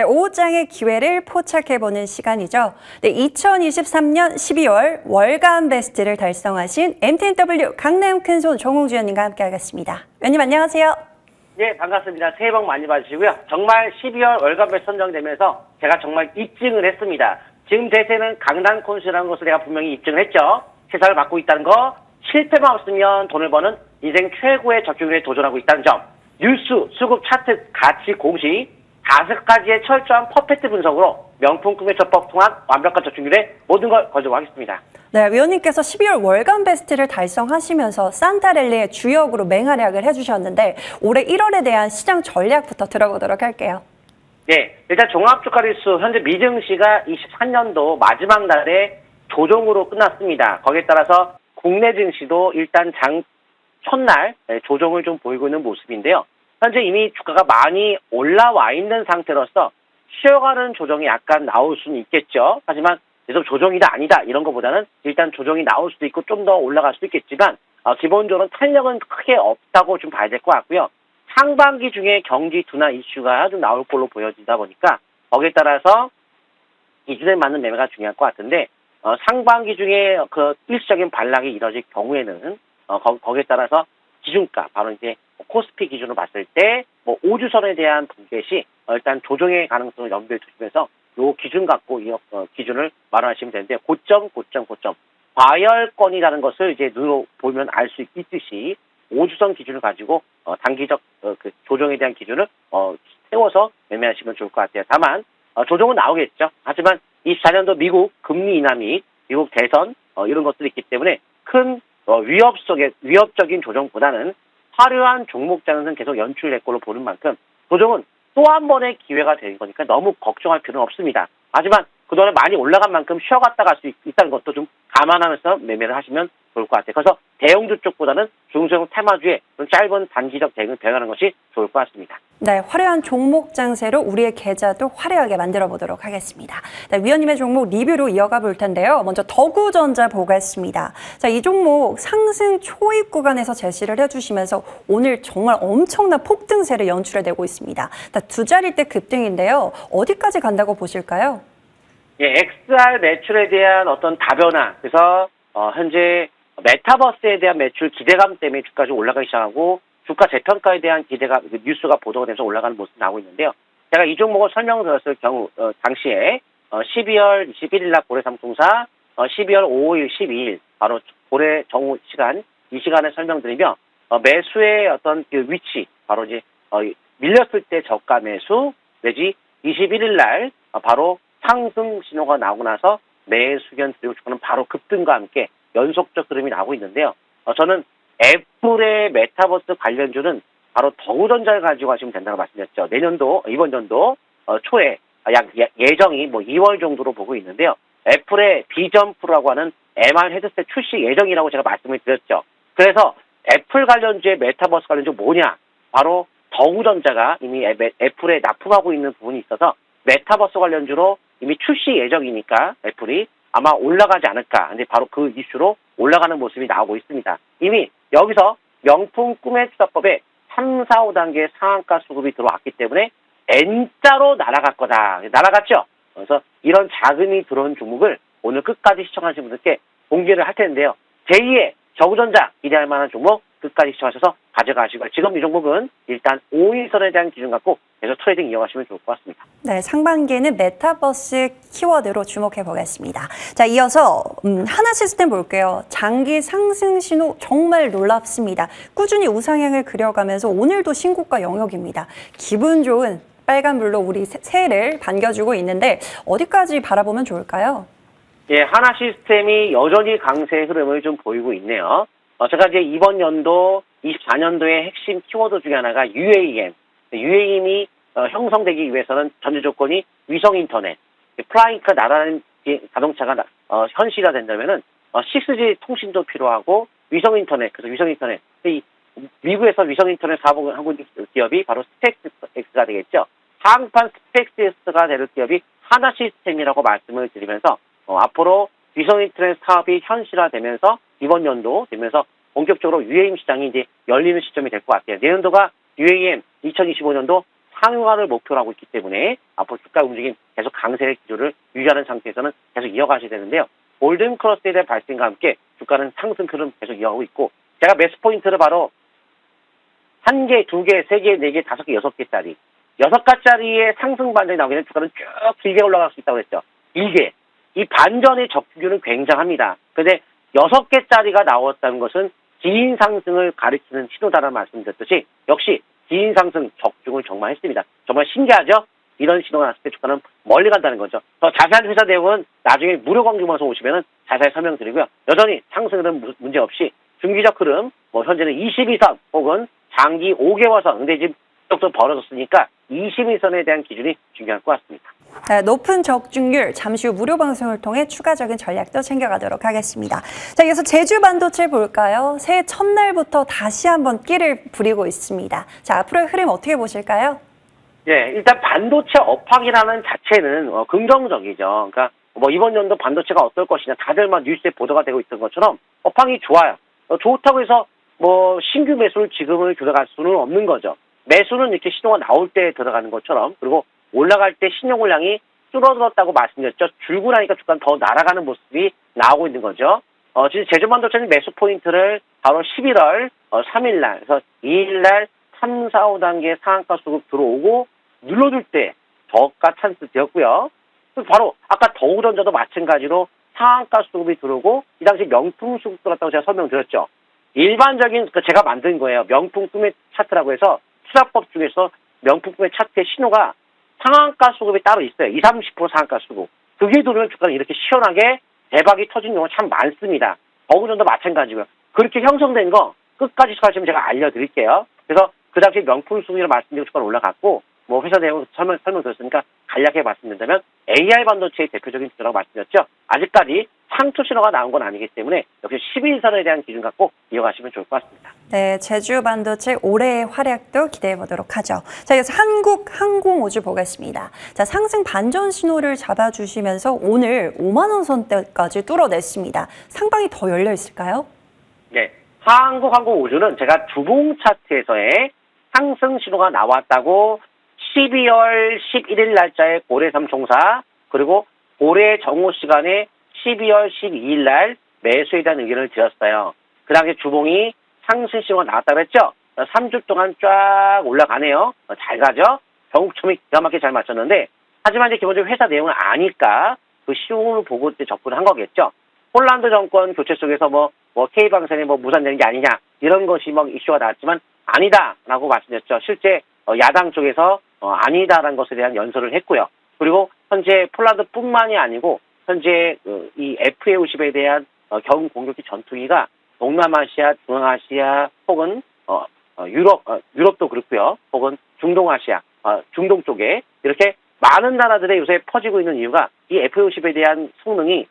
네, 오후장의 기회를 포착해보는 시간이죠. 네, 2023년 12월 월간 베스트를 달성하신 MTNW 강남 큰손 정홍주 의원님과 함께하겠습니다. 의원님 안녕하세요. 네, 반갑습니다. 새해 복 많이 받으시고요. 정말 12월 월간배 선정되면서 제가 정말 입증을 했습니다. 지금 대세는 강남 콘수라는 것을 내가 분명히 입증을 했죠. 세상을 맡고 있다는 거, 실패만 없으면 돈을 버는 인생 최고의 적중률에 도전하고 있다는 점, 뉴스, 수급 차트, 가치 공시, 다섯 가지의 철저한 퍼펙트 분석으로 명품 꿈의 접법 통한 완벽한 적중률에 모든 걸 거두하겠습니다. 네, 위원님께서 12월 월간 베스트를 달성하시면서 산타랠리의 주역으로 맹활약을 해주셨는데 올해 1월에 대한 시장 전략부터 들어보도록 할게요. 네, 일단 종합주가지수 현재 미증시가 23년도 마지막 날에 조정으로 끝났습니다. 거기에 따라서 국내 증시도 일단 장 첫날 네, 조정을 좀 보이고 있는 모습인데요. 현재 이미 주가가 많이 올라와 있는 상태로서 쉬어가는 조정이 약간 나올 수는 있겠죠. 하지만 계속 조정이다 아니다 이런 것보다는 일단 조정이 나올 수도 있고 좀 더 올라갈 수도 있겠지만 어, 기본적으로 탄력은 크게 없다고 좀 봐야 될 것 같고요. 상반기 중에 경기 둔화 이슈가 좀 나올 걸로 보여지다 보니까 거기에 따라서 기준에 맞는 매매가 중요할 것 같은데 어, 상반기 중에 그 일시적인 반락이 이뤄질 경우에는 어, 거, 거기에 따라서 기준가 바로 이제 코스피 기준으로 봤을 때뭐 5주선에 대한 분배 시 어, 일단 조정의 가능성을 염두에 두시면서 요 기준 갖고 이 어, 기준을 마련하시면 되는데 고점 고점 고점 과열권이라는 것을 이제 눈으로 보면 알 수 있듯이 5주선 기준을 가지고 어, 단기적 어, 그 조정에 대한 기준을 어, 세워서 매매하시면 좋을 것 같아요. 다만 어, 조정은 나오겠죠. 하지만 24년도 미국 금리 인하 및 미국 대선 어, 이런 것들이 있기 때문에 큰 어, 위협 속에 위협적인 조정보다는 화려한 종목 장은 계속 연출될 걸로 보는 만큼 조정은 또 한 번의 기회가 되는 거니까 너무 걱정할 필요는 없습니다. 하지만 그동안에 많이 올라간 만큼 쉬어갔다 갈 수 있다는 것도 좀 감안하면서 매매를 하시면 좋을 것 같아요. 그래서 대형주 쪽보다는 중소형 테마주에 좀 짧은 단기적 대응을 배가는 것이 좋을 것 같습니다. 네, 화려한 종목 장세로 우리의 계좌도 화려하게 만들어 보도록 하겠습니다. 네, 위원님의 종목 리뷰로 이어가 볼 텐데요. 먼저 더구전자 보겠습니다. 자, 이 종목 상승 초입 구간에서 제시를 해주시면서 오늘 정말 엄청난 폭등세를 연출해내고 있습니다. 자, 두 자리 대 급등인데요. 어디까지 간다고 보실까요? 예, XR 매출에 대한 어떤 다변화. 그래서 어, 현재 메타버스에 대한 매출 기대감 때문에 주가가 좀 올라가기 시작하고 주가 재평가에 대한 기대가 그 뉴스가 보도가 되면서 올라가는 모습이 나오고 있는데요. 제가 이 종목을 설명드렸을 경우 어, 당시에 어, 12월 21일 날 고래 삼통사, 어, 12월 5일, 12일 바로 고래 정오 시간 이 시간에 설명드리며 어, 매수의 어떤 그 위치 바로 이제 어, 밀렸을 때 저가 매수 내지 21일 날 어, 바로 상승 신호가 나오고 나서 매수견 드리고 싶어는 바로 급등과 함께 연속적 흐름이 나오고 있는데요. 어, 저는 애플의 메타버스 관련주는 바로 더우전자를 가지고 하시면 된다고 말씀드렸죠. 내년도 이번 연도 어, 초에 약 예- 예정이 뭐 2월 정도로 보고 있는데요. 애플의 비전 프로라고 하는 MR 헤드셋 출시 예정이라고 제가 말씀을 드렸죠. 그래서 애플 관련주의 메타버스 관련주 뭐냐? 바로 더우전자가 이미 애- 애플에 납품하고 있는 부분이 있어서 메타버스 관련주로 이미 출시 예정이니까 애플이 아마 올라가지 않을까. 근데 바로 그 이슈로 올라가는 모습이 나오고 있습니다. 이미 여기서 명품 꿈의 투자법에 3, 4, 5단계 상한가 수급이 들어왔기 때문에 N자로 날아갈 거다. 날아갔죠? 그래서 이런 자금이 들어온 종목을 오늘 끝까지 시청하신 분들께 공개를 할 텐데요. 제2의 저우전자 기대할 만한 종목 끝까지 시청하셔서 가져가시고 지금 이 종목은 일단 5일선에 대한 기준 갖고 계속 트레이딩 이어가시면 좋을 것 같습니다. 네, 상반기에는 메타버스 키워드로 주목해 보겠습니다. 자, 이어서 음, 하나 시스템 볼게요. 장기 상승 신호 정말 놀랍습니다. 꾸준히 우상향을 그려가면서 오늘도 신고가 영역입니다. 기분 좋은 빨간불로 우리 새- 새해를 반겨주고 있는데 어디까지 바라보면 좋을까요? 예, 하나 시스템이 여전히 강세 흐름을 좀 보이고 있네요. 어, 제가 이제 이번 연도 24년도의 핵심 키워드 중에 하나가 UAM. UAM이 어, 형성되기 위해서는 전제 조건이 위성 인터넷, 플라잉크 나라는 이 자동차가 나- 어, 현실화 된다면은 어, 6G 통신도 필요하고 위성 인터넷, 그래서 위성 인터넷. 이 미국에서 위성 인터넷 사업을 하고 있는 기업이 바로 스펙스가 되겠죠. 항판 스펙스가 될 기업이 하나 시스템이라고 말씀을 드리면서 어, 앞으로 위성 인터넷 사업이 현실화되면서 이번 연도 되면서 본격적으로 UAM 시장이 이제 열리는 시점이 될 것 같아요. 내년도가 UAM 2025년도 상용화를 목표로 하고 있기 때문에 앞으로 주가 움직임 계속 강세 기조를 유지하는 상태에서는 계속 이어가셔야 되는데요. 골든 크로스에 대한 발생과 함께 주가는 상승 흐름 계속 이어가고 있고 제가 매수 포인트를 바로 한 개, 두 개, 세 개, 네 개, 다섯 개, 여섯 개짜리 여섯 가짜리의 상승 반전이 나오면 주가는 쭉 길게 올라갈 수 있다고 했죠. 이게 이 반전의 적중률은 굉장합니다. 근데 여섯 개짜리가 나왔다는 것은 긴 상승을 가리키는 신호다라는 말씀드렸듯이 역시 긴 상승 적중을 정말 했습니다. 정말 신기하죠? 이런 신호가 났을 때 주가는 멀리 간다는 거죠. 더 자세한 회사 내용은 나중에 무료 광주방송 오시면 자세히 설명드리고요. 여전히 상승은 무- 문제없이 중기적 흐름, 뭐 현재는 22선 혹은 장기 5개월선, 근데 지금 쪽도 벌어졌으니까 22선에 대한 기준이 중요할 것 같습니다. 네, 높은 적중률 잠시 후 무료 방송을 통해 추가적인 전략도 챙겨가도록 하겠습니다. 자, 이어서 제주 반도체 볼까요? 새해 첫날부터 다시 한번 끼를 부리고 있습니다. 자, 앞으로의 흐름 어떻게 보실까요? 예, 일단 반도체 업황이라는 자체는 어, 긍정적이죠. 그러니까 뭐 이번 연도 반도체가 어떨 것이냐 다들 막 뉴스에 보도가 되고 있던 것처럼 업황이 좋아요. 어, 좋다고 해서 뭐 신규 매수를 지금을 들어갈 수는 없는 거죠. 매수는 이렇게 신호가 나올 때 들어가는 것처럼 그리고 올라갈 때 신용물량이 줄어들었다고 말씀드렸죠. 줄고 나니까 주가는 더 날아가는 모습이 나오고 있는 거죠. 어, 지금 제주반도체는 매수 포인트를 바로 11월 어, 3일날, 그래서 2일날 3, 4, 5단계 상한가 수급 들어오고 눌러줄 때 저가 찬스 되었고요. 바로 아까 더우전자도 마찬가지로 상한가 수급이 들어오고 이 당시 명품 수급 들어왔다고 제가 설명드렸죠. 일반적인 그 제가 만든 거예요. 명품 꿈의 차트라고 해서 투자법 중에서 명품 꿈의 차트의 신호가 상한가 수급이 따로 있어요. 20, 30% 상한가 수급. 그게 들어오면 주가는 이렇게 시원하게 대박이 터진 경우가 참 많습니다. 어구전도 마찬가지고요. 그렇게 형성된 거 끝까지 가시면 제가 알려드릴게요. 그래서 그 당시 명품 수급이라 말씀드리고 주가는 올라갔고 뭐 회사 내용 설명, 설명 드렸으니까 간략하게 말씀드린다면 AI 반도체의 대표적인 주라고 말씀드렸죠. 아직까지 상투 신호가 나온 건 아니기 때문에 역시 12일선에 대한 기준 갖고 이어가시면 좋을 것 같습니다. 네, 제주 반도체 올해의 활약도 기대해 보도록 하죠. 자, 이어서 한국 항공우주 보겠습니다. 자, 상승 반전 신호를 잡아주시면서 오늘 5만 원 선대까지 뚫어냈습니다. 상방이 더 열려 있을까요? 네. 한국 항공우주는 제가 주봉 차트에서의 상승 신호가 나왔다고 12월 11일 날짜에 고래삼 종사 그리고 고래 정오 시간에 12월 12일 날 매수에 대한 의견을 드렸어요. 그 당시 주봉이 상승 신호가 나왔다고 했죠. 3주 동안 쫙 올라가네요. 어, 잘 가죠. 경국첨이 기가 막히게 잘 맞췄는데 하지만 이제 기본적으로 회사 내용을 아니까 그 시용을 보고 이제 접근을 한 거겠죠. 폴란드 정권 교체 속에서 뭐, 뭐, K방산이 뭐 무산되는 게 아니냐, 이런 것이 막 이슈가 나왔지만, 아니다라고 말씀드렸죠. 실제, 어, 야당 쪽에서, 어, 아니다라는 것에 대한 연설을 했고요. 그리고, 현재 폴란드 뿐만이 아니고, 현재, 그, 이 FA50에 대한, 어, 경 공격기 전투기가 동남아시아, 중앙아시아, 혹은, 어, 어, 유럽, 어, 유럽도 그렇고요. 혹은 중동아시아, 어, 중동 쪽에, 이렇게 많은 나라들에 요새 퍼지고 있는 이유가, 이 FA50에 대한 성능이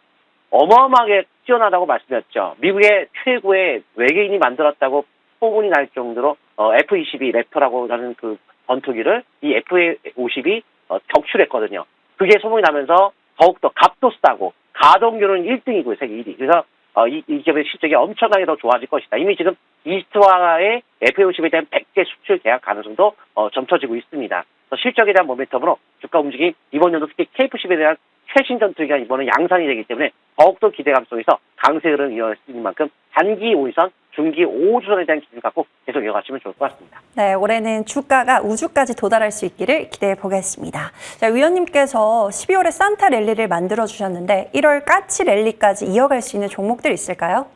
어마어마하게 뛰어나다고 말씀드렸죠. 미국의 최고의 외계인이 만들었다고 소문이 날 정도로 어, F-22 랩터라고 하는 그 전투기를 이 F-50이 어, 격출했거든요. 그게 소문이 나면서 더욱더 값도 싸고 가동률은 1등이고요. 세계 1위. 그래서 어, 이, 이 기업의 실적이 엄청나게 더 좋아질 것이다. 이미 지금 이스트와의 F-50에 대한 100개 수출 계약 가능성도 어, 점쳐지고 있습니다. 실적에 대한 모멘텀으로 주가 움직임 이번 연도 특히 KF10에 대한 최신 전투기가 이번에 양산이 되기 때문에 더욱더 기대감 속에서 강세 수 있는 만큼 단기 5위선, 중기 5주선에 대한 기준 갖고 계속 이어가시면 좋을 것 같습니다. 네, 올해는 주가가 우주까지 도달할 수 있기를 기대해 보겠습니다. 자, 위원님께서 12월에 산타 랠리를 만들어 주셨는데 1월 까치 랠리까지 이어갈 수 있는 종목들 있을까요?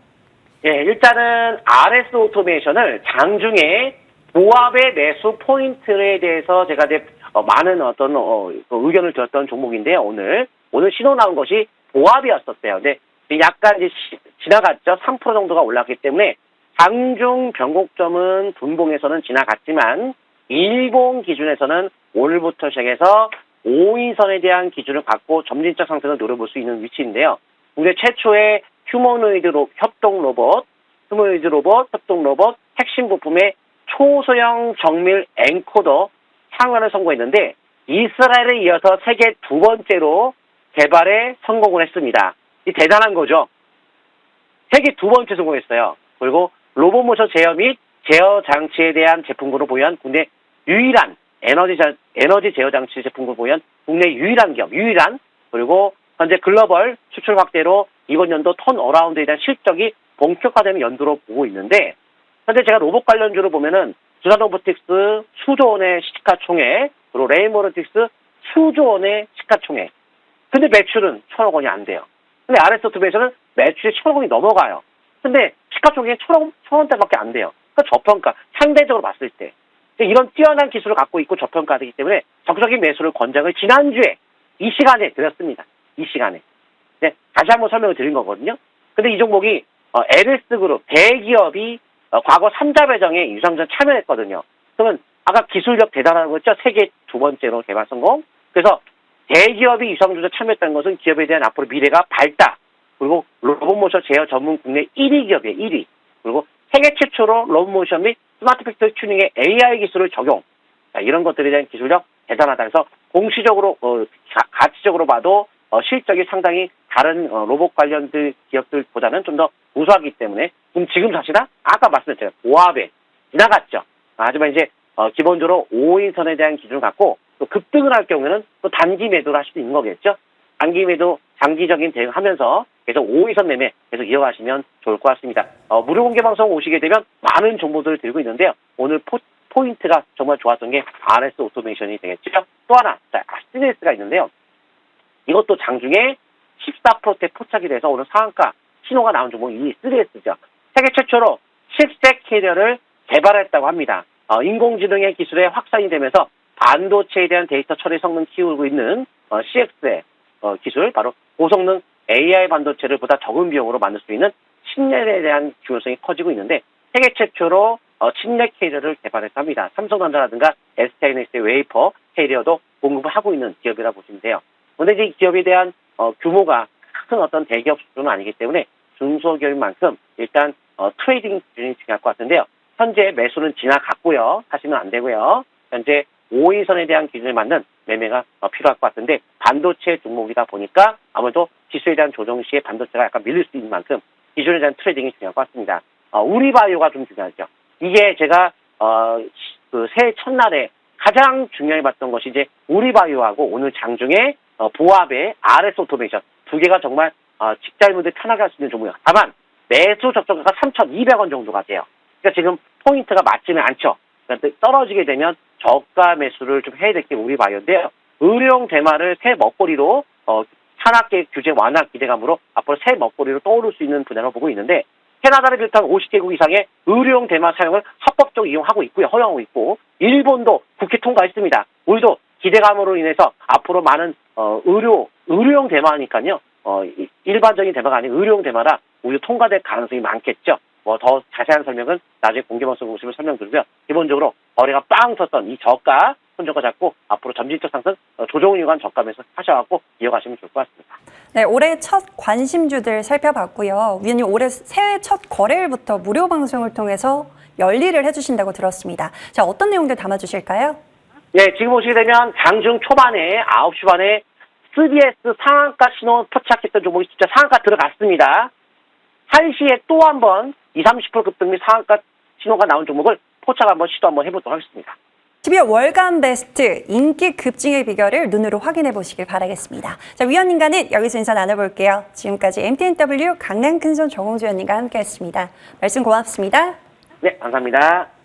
예, 일단은 RS 오토메이션을 장중에 보합의 매수 포인트에 대해서 제가 이제 어, 많은 어떤 어, 그 의견을 드렸던 종목인데요. 오늘 오늘 신호 나온 것이 보합이었었어요. 근데 약간 이제 시- 지나갔죠. 3% 정도가 올랐기 때문에 장중 변곡점은 분봉에서는 지나갔지만 일봉 기준에서는 오늘부터 시작해서 5인선에 대한 기준을 갖고 점진적 상승을 노려볼 수 있는 위치인데요. 국내 최초의 휴머노이드 로, 협동 로봇, 휴머노이드 로봇, 협동 로봇, 핵심 부품의 초소형 정밀 엔코더 상환을 성공했는데 이스라엘에 이어서 세계 두 번째로 개발에 성공을 했습니다. 이 대단한 거죠. 세계 두 번째 성공했어요. 그리고 로봇 모션 제어 및 제어 장치에 대한 제품군을 보유한 국내 유일한 에너지 자- 에너지 제어 장치 제품을 보면 국내 유일한 기업, 유일한 그리고 현재 글로벌 수출 확대로 이번 연도 턴 어라운드에 대한 실적이 본격화되는 연도로 보고 있는데 현재 제가 로봇 관련주로 보면은 두산 로보틱스 수조 원의 시가총액 그리고 레인모로틱스 수조 원의 시가총액 근데 매출은 천억 원이 안 돼요. 근데 아레스토트에서는 매출이 천억 원이 넘어가요. 근데 시가총액이 천억 천 원대밖에 안 돼요. 그러니까 저평가 상대적으로 봤을 때 이런 뛰어난 기술을 갖고 있고 저평가되기 때문에 적극적인 매수를 권장을 지난주에 이 시간에 드렸습니다. 이 시간에. 네, 다시 한번 설명을 드린 거거든요. 근데 이 종목이 어, LS그룹 대기업이 어, 과거 3자 배정에 유상전 참여했거든요. 그러면 아까 기술력 대단한 거 있죠? 세계 두 번째로 개발 성공. 그래서 대기업이 유상조제 참여했다는 것은 기업에 대한 앞으로 미래가 밝다. 그리고 로봇모션 제어 전문 국내 1위 기업이에요. 1위. 그리고 세계 최초로 로봇모션 및 스마트 팩토리 튜닝에 AI 기술을 적용. 자, 이런 것들에 대한 기술력 대단하다. 그래서 공시적으로 어, 가, 가치적으로 봐도 어, 실적이 상당히 다른 어, 로봇 관련들 기업들보다는 좀 더 우수하기 때문에 그럼 지금 사실은 아까 말씀드렸잖아요. 보합에 지나갔죠. 아, 하지만 이제 어, 기본적으로 5인선에 대한 기준을 갖고 또 급등을 할 경우에는 또 단기 매도를 할 수도 있는 거겠죠. 단기 매도 장기적인 대응하면서 계속 5인선 매매 계속 이어가시면 좋을 것 같습니다. 어, 무료 공개 방송 오시게 되면 많은 정보들을 들고 있는데요. 오늘 포, 포인트가 정말 좋았던 게 RS 오토메이션이 되겠죠. 또 하나, 자, 아스티네스가 있는데요. 이것도 장중에 14%대 포착이 돼서 오늘 상한가 신호가 나온 종목이 이 3S죠. 세계 최초로 실색 캐리어를 개발했다고 합니다. 어, 인공지능의 기술에 확산이 되면서 반도체에 대한 데이터 처리 성능 키우고 있는 어, CX의 어, 기술, 바로 고성능 AI 반도체를 보다 적은 비용으로 만들 수 있는 칩넷에 대한 중요성이 커지고 있는데 세계 최초로 어, 칩넷 캐리어를 개발했다 합니다. 삼성전자라든가 SK하이닉스의 웨이퍼 캐리어도 공급을 하고 있는 기업이라 보시면 돼요. 이제 이 기업에 대한 어, 규모가 큰 어떤 대기업 수준은 아니기 때문에 중소기업인 만큼 일단 어, 트레이딩 기준이 중요할 것 같은데요. 현재 매수는 지나갔고요. 하시면 안 되고요. 현재 5위선에 대한 기준을 맞는 매매가 어, 필요할 것 같은데 반도체 종목이다 보니까 아무래도 지수에 대한 조정 시에 반도체가 약간 밀릴 수 있는 만큼 기준에 대한 트레이딩이 중요할 것 같습니다. 어, 우리바이오가 좀 중요하죠. 이게 제가 어, 그 새해 첫날에 가장 중요히 봤던 것이 이제 우리바이오하고 오늘 장중에 어, 보합의 RS 오토메이션 두 개가 정말 어, 직장인분들이 편하게 할 수 있는 종목이에요. 다만 매수 적정가가 3,200원 정도가 돼요. 그러니까 지금 포인트가 맞지는 않죠. 그러니까 떨어지게 되면 저가 매수를 좀 해야 될 게 우리 바이오인데요. 의료용 대마를 새 먹거리로 어, 산악계 규제 완화 기대감으로 앞으로 새 먹거리로 떠오를 수 있는 분야로 보고 있는데 캐나다를 비롯한 50개국 이상의 의료용 대마 사용을 합법적으로 이용하고 있고요. 허용하고 있고 일본도 국회 통과했습니다. 우리도 기대감으로 인해서 앞으로 많은 어, 의료 의료용 대마니까요. 어, 이- 일반적인 대마가 아닌 의료용 대마라 우리 통과될 가능성이 많겠죠. 뭐 더 자세한 설명은 나중에 공개 방송 보시면 설명드리고요. 기본적으로 거래가 빵 섰던 이 저가 손저가 잡고 앞으로 점진적 상승 어, 조정을 이용한 저가에서 하셔갖고 이어가시면 좋을 것 같습니다. 네, 올해 첫 관심주들 살펴봤고요. 위원님 올해 새해 첫 거래일부터 무료 방송을 통해서 열일을 해주신다고 들었습니다. 자, 어떤 내용들 담아주실까요? 네, 지금 보시게 되면 장중 초반에 9시 반에 CBS 상한가 신호 포착했던 종목이 진짜 상한가 들어갔습니다. 1시에 또 한 번 20, 30% 급등 및 상한가 신호가 나온 종목을 포착 한번 시도 한번 해보도록 하겠습니다. 12월 월간 베스트 인기 급증의 비결을 눈으로 확인해 보시길 바라겠습니다. 자, 위원님과는 여기서 인사 나눠볼게요. 지금까지 MTNW 강남 큰손 정홍주 위원님과 함께했습니다. 말씀 고맙습니다. 네, 감사합니다.